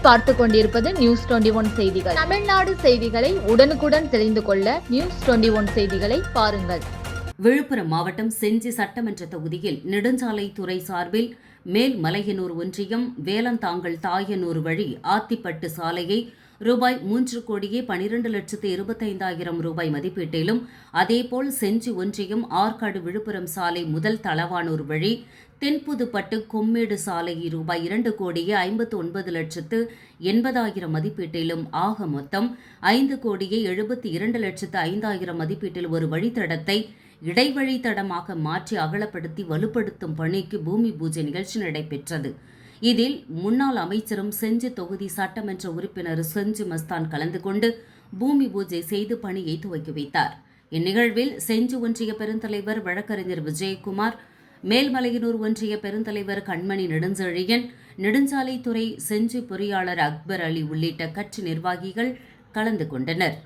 பார்த்து கொண்டிருப்பது news twenty one செய்திகள். தமிழ்நாடு செய்திகளை உடனுக்குடன் தெரிந்து கொள்ள நியூஸ் டுவெண்டி ஒன் செய்திகளை பாருங்கள். விழுப்புரம் மாவட்டம் செஞ்சி சட்டமன்ற தொகுதியில் நெடுஞ்சாலைத்துறை சார்பில் மேல்மலையனூர் ஒன்றியம் வேலந்தாங்கல் தாயனூர் வழி ஆத்திப்பட்டு சாலையை ரூபாய் மூன்று கோடியே பனிரெண்டு லட்சத்து இருபத்தைந்தாயிரம் ரூபாய் மதிப்பீட்டிலும் அதேபோல் செஞ்சி ஒன்றியம் ஆற்காடு விழுப்புரம் சாலை முதல் தளவானூர் வழி தென்புதுப்பட்டு கொம்மேடு சாலை ரூபாய் இரண்டு கோடியே ஐம்பத்து ஒன்பது லட்சத்து எண்பதாயிரம் மதிப்பீட்டிலும் ஆக மொத்தம் ஐந்து கோடியே எழுபத்தி இரண்டு லட்சத்து ஐந்தாயிரம் மதிப்பீட்டில் ஒரு வழித்தடத்தை இடைவழித்தடமாக மாற்றி அகலப்படுத்தி வலுப்படுத்தும் பணிக்கு பூமி பூஜை நிகழ்ச்சி நடைபெற்றது. இதில் முன்னாள் அமைச்சரும் செஞ்சி தொகுதி சட்டமன்ற உறுப்பினர் செஞ்சு மஸ்தான் கலந்து கொண்டு பூமி பூஜை செய்து பணியை துவக்கி வைத்தார். இந்நிகழ்வில் செஞ்சு ஒன்றிய பெருந்தலைவர் வழக்கறிஞர் விஜயகுமார் மேல்மலையனூர் ஒன்றிய பெருந்தலைவர் கண்மணி நெடுஞ்செழியன் நெடுஞ்சாலைத்துறை செஞ்சு பொறியாளர் அக்பர் அலி உள்ளிட்ட கட்சி நிர்வாகிகள் கலந்து கொண்டனர்.